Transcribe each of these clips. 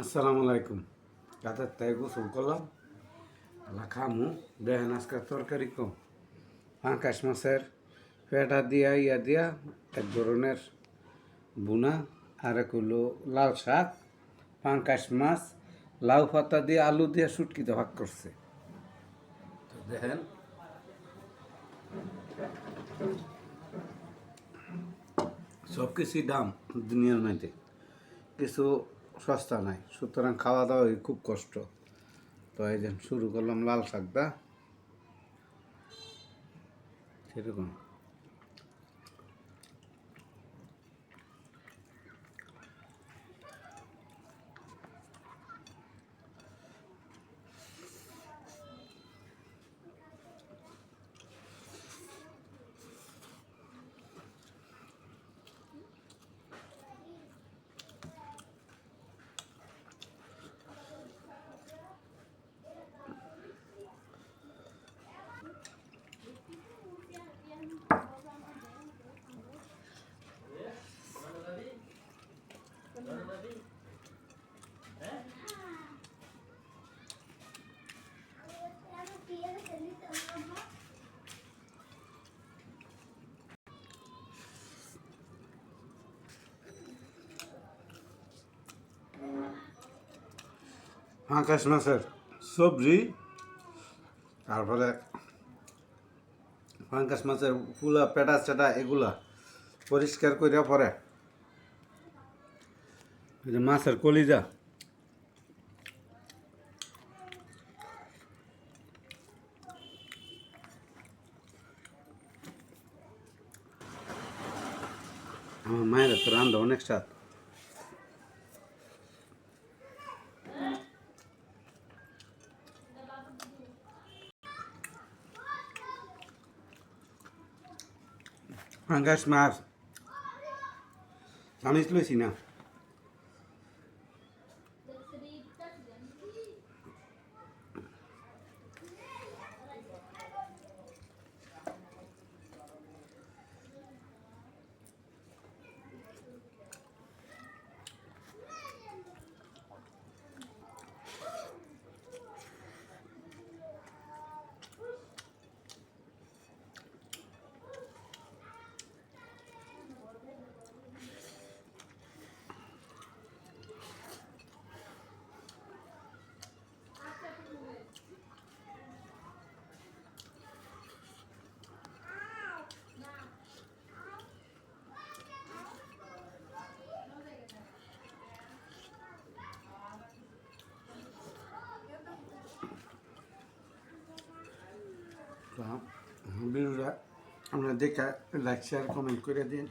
আসসালামু আলাইকুম। রাতের তাই গোসল করলাম। আল্লাহ খামু, দেখেন আজকের তরকারি কম পাঙ্কাশ মাছের পেটা দিয়া, ইয়া দিয়া, এক ধরনের বুনা, আর এক হলো লাল শাক, পাঙ্কাশ মাছ, লাউ পাতা দিয়ে আলু দিয়ে সুটকিতে ভাগ করছে। দেখেন। সব কিছুই দাম দুনিয়ার মধ্যে। কিছু সস্তা নাই। সুতরাং খাওয়া দাওয়া খুব কষ্ট। তো এই শুরু করলাম লাল শাকটা। সেরকম। পাঙ্কাশ মাছের সবজি? তারপরে পাঙ্কাশ মাছের ফুলা পেটা চেটা এগুলা পরিষ্কার করে পরে। মাছের কলিজা। আমার মায়ের তো রান্ধা অনেক স্বাদ। পাঙ্গাস মাছ জানিস লইছি না ভিডিওটা আপনারা দেখে লাইক শেয়ার কমেন্ট করে দিন।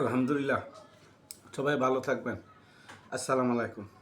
আলহামদুলিল্লাহ। সবাই ভালো থাকবেন। আসসালামু আলাইকুম।